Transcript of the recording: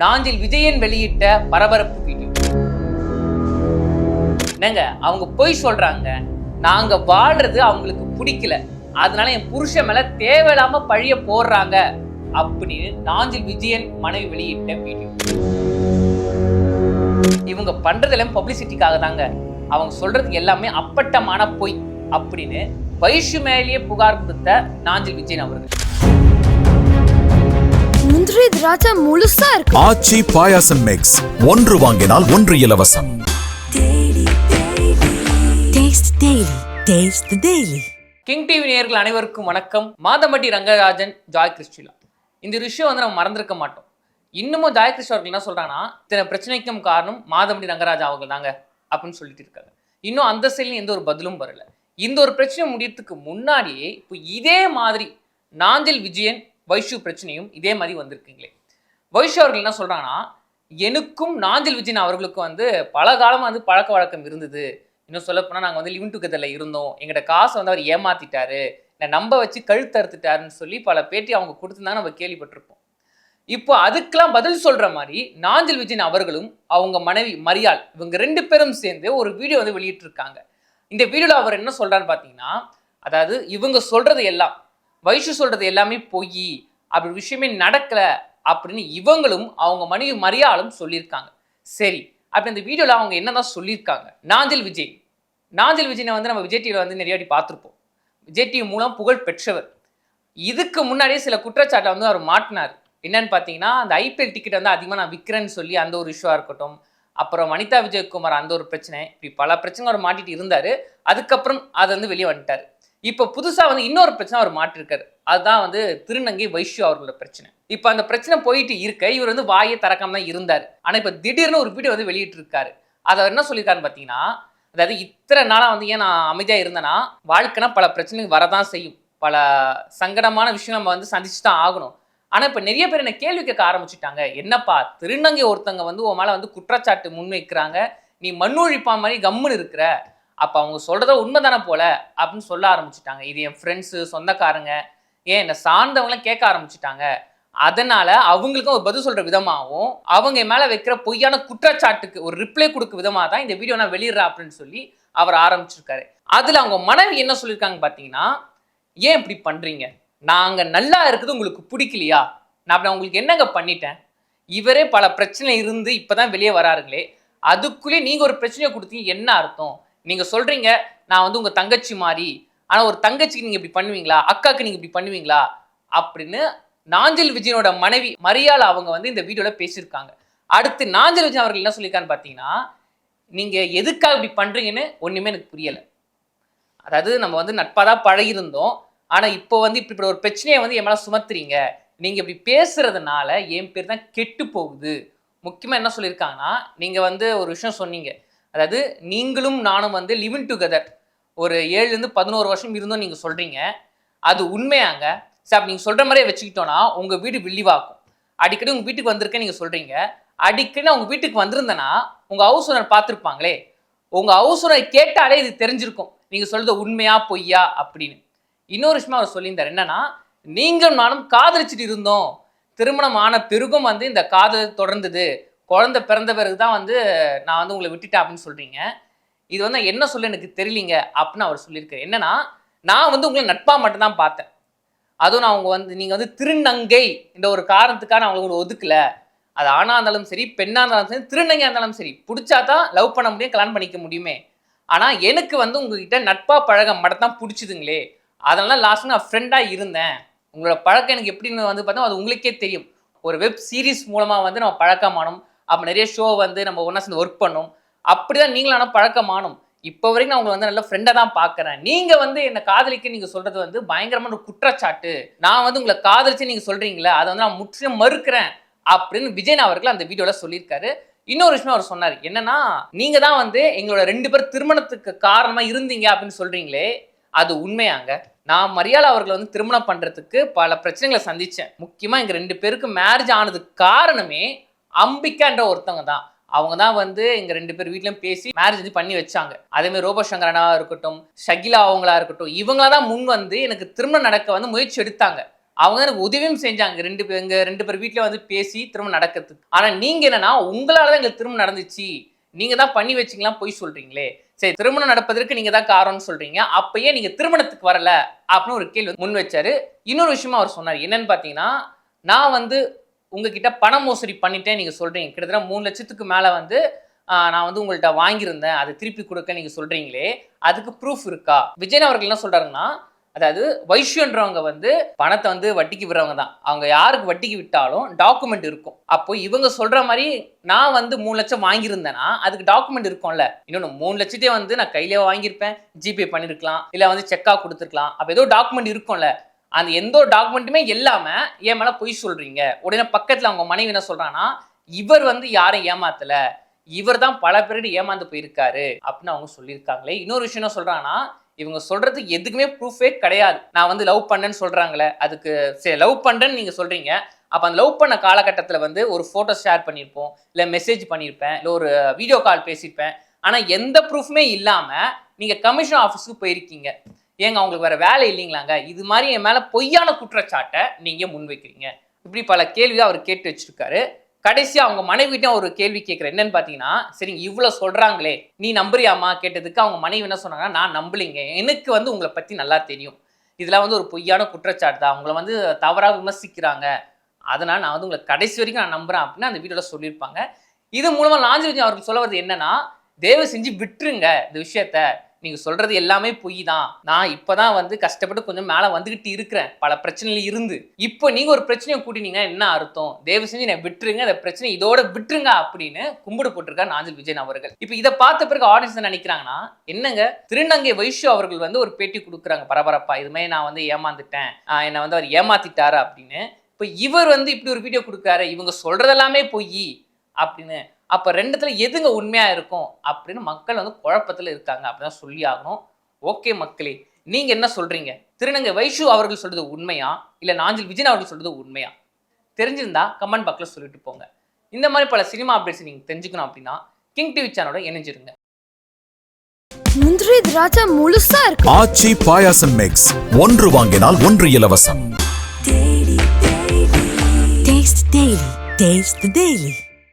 நாஞ்சில் விஜயன் வெளியிட்ட பரபரப்பு வீடியோ. என்னங்க அவங்க பொய் சொல்றாங்க. நாங்க வாழ்றது அவங்களுக்கு பிடிக்கல. அதனால என் புருஷன் மேல தேவையில்லாம பழிய போடுறாங்க அப்படின்னு நாஞ்சில் விஜயன் மனைவி வெளியிட்ட வீடியோ. இவங்க பண்றதெல்லாம் பப்ளிசிட்டிக்காக தாங்க. அவங்க சொல்றது எல்லாமே அப்பட்டமான பொய் அப்படின்னு வைஷு மேலேயே புகார் கொடுத்த நாஞ்சில் விஜயன் அவர்கள். திராட்சை முழுசா இருக்கு. ஆச்சி பாயாசம் மிக்ஸ் ஒன்று வாங்கினால் ஒன்று இலவசம். Taste Daily. Taste the Daily. King TV நேயர்கள் அனைவருக்கும் வணக்கம். மாதம்பட்டி ரங்கராஜன் ஜாய் கிறிஸ்டிலா. இந்த விஷயம் வந்து நம்ம மறந்திருக்க மாட்டோம். இன்னமும் ஜாய் கிறிஸ்டி அவர்கள் என்ன சொல்றாங்கன்னா இத்தனை பிரச்சனைக்கும் காரணம் மாதம்பட்டி ரங்கராஜா அவங்க தாங்க அப்படின்னு சொல்லிட்டு இருக்காங்க. இன்னும் அந்த சைட்லையும் எந்த ஒரு பதிலும் வரல. இந்த ஒரு பிரச்சனை முடியறதுக்கு முன்னாடியே இப்போ இதே மாதிரி நாஞ்சில் விஜயன் வைஷு பிரச்சனையும் இதே மாதிரி வந்திருக்குங்களே. வைஷு அவர்கள் என்ன சொல்கிறாங்கன்னா எனக்கும் நாஞ்சில் விஜயன் அவர்களுக்கும் வந்து பல காலமாக வந்து பழக்க வழக்கம் இருந்தது. இன்னும் சொல்லப்போனால் நாங்கள் வந்து லிவிங் டுகெதரில் இருந்தோம். எங்கள்கிட்ட காசை வந்து அவர் ஏமாத்திட்டாரு. என்னை நம்ப வச்சு கழுத்தறுத்துட்டாருன்னு சொல்லி பல பேட்டி அவங்க கொடுத்துருந்தாங்க நம்ம கேள்விப்பட்டிருப்போம். இப்போ அதுக்கெல்லாம் பதில் சொல்கிற மாதிரி நாஞ்சில் விஜயன் அவர்களும் அவங்க மனைவி மரியாள் இவங்க ரெண்டு பேரும் சேர்ந்து ஒரு வீடியோ வந்து வெளியிட்டிருக்காங்க. இந்த வீடியோவில் அவர் என்ன சொல்கிறான்னு பார்த்தீங்கன்னா அதாவது இவங்க சொல்கிறது எல்லாம் வைஷு சொல்றது எல்லாமே பொய். அப்படி விஷயமே நடக்கல அப்படின்னு இவங்களும் அவங்க மனைவி மரியாளும் சொல்லியிருக்காங்க. சரி அப்படி இந்த வீடியோவில் அவங்க என்னதான் சொல்லியிருக்காங்க? நாஞ்சில் விஜய். நாஞ்சில் விஜயனை வந்து நம்ம விஜய் டிவியில் வந்து நிறைய வாட்டி பார்த்துருப்போம். விஜய் டிவி மூலம் புகழ் பெற்றவர். இதுக்கு முன்னாடியே சில குற்றச்சாட்டை வந்து அவர் மாட்டினார். என்னன்னு பார்த்தீங்கன்னா அந்த ஐபிஎல் டிக்கெட் வந்து அதிகமாக நான் விற்கிறேன்னு சொல்லி அந்த ஒரு இஷ்யூவாக இருக்கட்டும் அப்புறம் வனிதா விஜயகுமார் அந்த ஒரு பிரச்சனை இப்படி பல பிரச்சனை அவர் மாட்டிட்டு இருந்தார். அதுக்கப்புறம் அதை வந்து வெளியே வந்துட்டார். இப்போ புதுசாக வந்து இன்னொரு பிரச்சனை அவர் மாட்டிருக்காரு அதுதான் வந்து திருநங்கை வைஷ்யு அவர்களோட பிரச்சனை. இப்போ அந்த பிரச்சனை போயிட்டு இருக்க இவர் வந்து வாயை திறக்காம தான் இருந்தார். ஆனால் இப்போ திடீர்னு ஒரு வீடியோ வந்து வெளியிட்டு இருக்காரு அதை அவர் என்ன சொல்லியிருக்காருன்னு பார்த்தீங்கன்னா அதாவது இத்தனை நாளாக வந்து ஏன் நான் அமைதியாக இருந்தேன்னா வாழ்க்கைனா பல பிரச்சனைகள் வரதான் செய்யும். பல சங்கடமான விஷயம் நம்ம வந்து சந்திச்சு தான் ஆகணும். ஆனால் இப்போ நிறைய பேர் என்ன கேள்வி கேட்க ஆரம்பிச்சுட்டாங்க. என்னப்பா திருநங்கை ஒருத்தங்க வந்து உன் மேலே வந்து குற்றச்சாட்டு முன்வைக்கிறாங்க. நீ மண்ணொழிப்பா மாதிரி கம்முன்னு இருக்கிற. அப்போ அவங்க சொல்கிறத உண்மை தானே போல? அப்படின்னு சொல்ல ஆரம்பிச்சிட்டாங்க. இது என் ஃப்ரெண்ட்ஸு சொந்தக்காரங்க. ஏன் என்னை சார்ந்தவங்களாம் கேட்க ஆரம்பிச்சிட்டாங்க. அதனால அவங்களுக்கும் ஒரு பதில் சொல்ற விதமாகவும் அவங்க மேலே மேல வைக்கிற பொய்யான குற்றச்சாட்டுக்கு ஒரு ரிப்ளை கொடுக்க விதமாக தான் இந்த வீடியோ நான் வெளியிடுறேன் அப்படின்னு சொல்லி அவர் ஆரம்பிச்சிருக்காரு. அதுல அவங்க மனைவி என்ன சொல்லியிருக்காங்க பார்த்தீங்கன்னா ஏன் இப்படி பண்றீங்க? நாங்க நல்லா இருக்குது உங்களுக்கு பிடிக்கலையா? நான் அப்படி உங்களுக்கு என்னங்க பண்ணிட்டேன்? இவரே பல பிரச்சனை இருந்து இப்பதான் வெளியே வராருங்களே. அதுக்குள்ளேயே நீங்க ஒரு பிரச்சனையை கொடுத்தீங்க என்ன அர்த்தம்? நீங்க சொல்றீங்க நான் வந்து உங்க தங்கச்சி மாதிரி ஆனா ஒரு தங்கச்சிக்கு நீங்க இப்படி பண்ணுவீங்களா? அக்காக்கு நீங்க இப்படி பண்ணுவீங்களா? அப்படின்னு நாஞ்சல் விஜயனோட மனைவி மரியாள் அவங்க வந்து இந்த வீடியோல பேசியிருக்காங்க. அடுத்து நாஞ்சல் விஜயன் அவர்கள் என்ன சொல்லியிருக்கான்னு பார்த்தீங்கன்னா நீங்க எதுக்காக இப்படி பண்றீங்கன்னு ஒண்ணுமே எனக்கு புரியல. அதாவது நம்ம வந்து நட்பாக தான் பழகியிருந்தோம் ஆனா இப்போ வந்து இப்படி ஒரு பிரச்சனையை வந்து என் மேல சுமத்துறீங்க. நீங்க இப்படி பேசுறதுனால என் பேர் தான் கெட்டு போகுது. முக்கியமா என்ன சொல்லியிருக்காங்கன்னா நீங்க வந்து ஒரு விஷயம் சொன்னீங்க. அதாவது நீங்களும் நானும் வந்து லிவிங் டுகெதர் ஒரு ஏழுலேருந்து பதினோரு வருஷம் இருந்தோம் நீங்கள் சொல்கிறீங்க அது உண்மையாங்க. சரி அப்படி நீங்கள் சொல்கிற மாதிரியே வச்சுக்கிட்டோன்னா உங்கள் வீடு வில்லிவாக்கும். அடிக்கடி உங்கள் வீட்டுக்கு வந்திருக்கேன் நீங்கள் சொல்கிறீங்க அடிக்கடி நான் உங்கள் வீட்டுக்கு வந்திருந்தேன்னா உங்கள் ஹவுஸ் ஓனர் பார்த்துருப்பாங்களே. உங்கள் ஹவுஸ் ஓனர் கேட்டாலே இது தெரிஞ்சிருக்கும். நீங்கள் சொல்கிறது உண்மையா பொய்யா அப்படின்னு. இன்னொரு விஷயமா அவர் சொல்லியிருந்தார். என்னன்னா நீங்களும் நானும் காதலிச்சுட்டு இருந்தோம். திருமணம் ஆன பிறகும் வந்து இந்த காதல் தொடர்ந்தது. குழந்தை பிறந்த பிறகு தான் வந்து நான் வந்து உங்களை விட்டுட்டேன் அப்படின்னு சொல்கிறீங்க இது வந்து நான் என்ன சொல்ல எனக்கு தெரியலீங்க அப்படின்னு அவர் சொல்லியிருக்காரு. என்னன்னா நான் வந்து உங்களை நட்பாக மட்டும்தான் பார்த்தேன். அதுவும் நான் அவங்க வந்து நீங்கள் வந்து திருநங்கை இந்த ஒரு காரணத்துக்காக நான் அவங்களை ஒதுக்கல. அது ஆணாக இருந்தாலும் சரி பெண்ணாக இருந்தாலும் சரி திருநங்கையாக இருந்தாலும் சரி பிடிச்சா தான் லவ் பண்ண முடியும் கல்யாணம் பண்ணிக்க முடியுமே. ஆனால் எனக்கு வந்து உங்ககிட்ட நட்பா பழக மட்டும் தான் பிடிச்சிதுங்களே அதனால லாஸ்ட் நான் ஃப்ரெண்டாக இருந்தேன். உங்களோட பழக்கம் எனக்கு எப்படின்னு வந்து பார்த்தோம் அது உங்களுக்கே தெரியும். ஒரு வெப் சீரிஸ் மூலமாக வந்து நம்ம பழக்கமானோம். அப்போ நிறைய ஷோ வந்து நம்ம ஒன்றா சேர்ந்து ஒர்க் பண்ணோம். அப்படிதான் நீங்களும் ஆனால் பழக்கமானோம். இப்போ வரைக்கும் நான் உங்களை வந்து நல்ல ஃப்ரெண்டாக தான் பார்க்குறேன் நீங்கள் வந்து என்னை காதலிக்க நீங்கள் சொல்கிறது வந்து பயங்கரமான ஒரு குற்றச்சாட்டு. நான் வந்து உங்களை காதலிச்சு நீங்கள் சொல்கிறீங்களே அதை வந்து நான் முற்றிலும் மறுக்கிறேன் அப்படின்னு விஜய் அவர்கள் அந்த வீடியோவில் சொல்லியிருக்காரு. இன்னொரு விஷயம் அவர் சொன்னார். என்னன்னா நீங்கள் தான் வந்து எங்களோட ரெண்டு பேர் திருமணத்துக்கு காரணமாக இருந்தீங்க அப்படின்னு சொல்கிறீங்களே அது உண்மையாங்க. நான் மரியாதை அவர்களை வந்து திருமணம் பண்ணுறதுக்கு பல பிரச்சனைகளை சந்தித்தேன் முக்கியமாக எங்கள் ரெண்டு பேருக்கு மேரேஜ் ஆனதுக்கு காரணமே அம்பிகான்ற ஒருத்தவங்க தான். அவங்க தான் வந்து எங்க ரெண்டு பேர் வீட்லயும் பேசி மேரேஜ் வந்து பண்ணி வச்சாங்க. அதே மாதிரி ரோபோ சங்கரனா இருக்கட்டும் ஷகிலா அவங்களா இருக்கட்டும் இவங்களா தான் முன் வந்து எனக்கு திருமணம் நடக்க வந்து முயற்சி எடுத்தாங்க. அவங்க எனக்கு உதவியும் செஞ்சாங்க. ரெண்டு பேர் எங்க ரெண்டு பேர் வீட்டுல வந்து பேசி திருமணம் நடக்கிறதுக்கு. ஆனா நீங்க என்னன்னா உங்களால தான் எங்களுக்கு திருமணம் நடந்துச்சு. நீங்க தான் பண்ணி வச்சீங்களா பொய் சொல்றீங்களே. சரி திருமணம் நடப்பதற்கு நீங்க தான் காரணம்னு சொல்றீங்க. அப்பயே நீங்க திருமணத்துக்கு வரல அப்படின்னு ஒரு கேள்வி முன் வச்சாரு. இன்னொரு விஷயமா அவர் சொன்னார். என்னன்னு பாத்தீங்கன்னா நான் வந்து உங்ககிட்ட பண மோசடி பண்ணிட்டேன் நீங்க சொல்றீங்க. கிட்டத்தட்ட மூணு லட்சத்துக்கு மேல வந்து நான் வந்து உங்கள்ட்ட வாங்கியிருந்தேன். அதை திருப்பி கொடுக்க நீங்க சொல்றீங்களே அதுக்கு ப்ரூஃப் இருக்கா? விஜயன் அவர்கள் என்ன சொல்றாருன்னா அதாவது வைஷ்யன்றவங்க வந்து பணத்தை வந்து வட்டிக்கு விடுறவங்க தான். அவங்க யாருக்கு வட்டிக்கு விட்டாலும் டாக்குமெண்ட் இருக்கும். அப்போ இவங்க சொல்ற மாதிரி நான் வந்து மூணு லட்சம் வாங்கியிருந்தேன்னா அதுக்கு டாக்குமெண்ட் இருக்கும்ல. இன்னொன்று மூணு லட்சத்தையே வந்து நான் கையிலே வாங்கியிருப்பேன். ஜிபே பண்ணியிருக்கலாம் இல்லை வந்து செக்காக கொடுத்துருக்கலாம். அப்போ ஏதோ டாக்குமெண்ட் இருக்கும்ல. அந்த எந்த ஒரு டாக்குமெண்ட்டுமே இல்லாமல் என் மேலே பொய் சொல்கிறீங்க உடனே பக்கத்தில் அவங்க மனைவி என்ன சொல்கிறான்னா இவர் வந்து யாரும் ஏமாத்தலை. இவர் தான் பல பேர்கிட்ட ஏமாந்து போயிருக்காரு. அப்படின்னு அவங்க சொல்லியிருக்காங்களே. இன்னொரு விஷயம் என்ன சொல்கிறாங்கன்னா இவங்க சொல்றது எதுக்குமே ப்ரூஃபே கிடையாது. நான் வந்து லவ் பண்ணேன்னு சொல்றாங்களே அதுக்கு சரி லவ் பண்றேன்னு நீங்க சொல்றீங்க. அப்போ அந்த லவ் பண்ண காலகட்டத்தில் வந்து ஒரு ஃபோட்டோ ஷேர் பண்ணியிருப்போம் இல்லை மெசேஜ் பண்ணியிருப்பேன் இல்லை ஒரு வீடியோ கால் பேசியிருப்பேன். ஆனால் எந்த ப்ரூஃப்மே இல்லாமல் நீங்கள் கமிஷன் ஆஃபீஸுக்கு போயிருக்கீங்க. ஏங்க அவங்களுக்கு வேற வேலை இல்லைங்களாங்க? இது மாதிரி என் மேல பொய்யான குற்றச்சாட்டை நீங்க முன்வைக்கிறீங்க. இப்படி பல கேள்வி அவர் கேட்டு வச்சிருக்காரு. கடைசியாக அவங்க மனைவிட்ட ஒரு கேள்வி கேட்குற என்னன்னு பார்த்தீங்கன்னா சரி இவ்வளோ சொல்கிறாங்களே நீ நம்புறியாமா கேட்டதுக்கு அவங்க மனைவி என்ன சொன்னாங்கன்னா நான் நம்பலிங்க. எனக்கு வந்து உங்களை பற்றி நல்லா தெரியும். இதெல்லாம் வந்து ஒரு பொய்யான குற்றச்சாட்டு தான். அவங்கள வந்து தவறாக விமர்சிக்கிறாங்க. அதனால் நான் வந்து உங்களை கடைசி வரைக்கும் நான் நம்புகிறேன் அப்படின்னு அந்த வீடியோவில் சொல்லியிருப்பாங்க. இது மூலமாக லாஞ்சி விஜய் அவர்கள் சொல்ல வருது என்னன்னா தயவு செஞ்சு விட்டுருங்க இந்த விஷயத்த. நீங்க சொல்றது எல்லாமே பொய் தான் நான் இப்பதான் வந்து கஷ்டப்பட்டு கொஞ்சம் மேல வந்துகிட்டு இருக்கிறேன். பல பிரச்சனையில இருந்து. இப்போ நீங்க ஒரு பிரச்சனையை கூட்டினீங்கன்னா என்ன அர்த்தம்? தயவு செஞ்சு நான் விட்டுருங்க. அந்த பிரச்சனை இதோட விட்டுருங்க அப்படின்னு கும்பிடு போட்டிருக்காரு நாஞ்சில் விஜயன் அவர்கள். இப்போ இதை பார்த்த பிறகு ஆடியன்ஸ் நினைக்கிறாங்கன்னா என்னங்க? திருநங்கை வைஷ்யு அவர்கள் வந்து ஒரு பேட்டி கொடுக்குறாங்க. பரபரப்பா. இது மாதிரி நான் வந்து ஏமாந்துட்டேன். என்னை வந்து அவர் ஏமாத்திட்டாரு அப்படின்னு. இப்போ இவர் வந்து இப்படி ஒரு வீடியோ கொடுக்குறாரு. இவங்க சொல்றதெல்லாமே பொய் அப்படின்னு அப்ப ரெண்டுத்துல எதுங்க உண்மையா இருக்கும் அப்படின்னு மக்கள் வந்து குழப்பத்துல இருக்காங்க. அப்படிதான் சொல்லி ஆகணும். ஓகே மக்களே நீங்க என்ன சொல்றீங்க? திருநங்கை வைஷு அவர்கள் சொல்றது உண்மையா? இல்ல நாஞ்சில் விஜயன் அவர்கள் சொல்றது உண்மையா? தெரிஞ்சிருந்தா கமெண்ட் பாக்ஸ்ல சொல்லிட்டு போங்க. இந்த மாதிரி பல சினிமா அப்டேட்ஸ் நீங்க தெரிஞ்சுக்கணும் அப்படின்னா கிங் டிவி சேனலோட இணைஞ்சிருங்க. முந்திரி திராட்சை முழுசா இருக்கு. ஆச்சி பாயாசம் மிக்ஸ் ஒன்று வாங்கினால் ஒன்று இலவசம். Taste the Daily. Taste the Daily.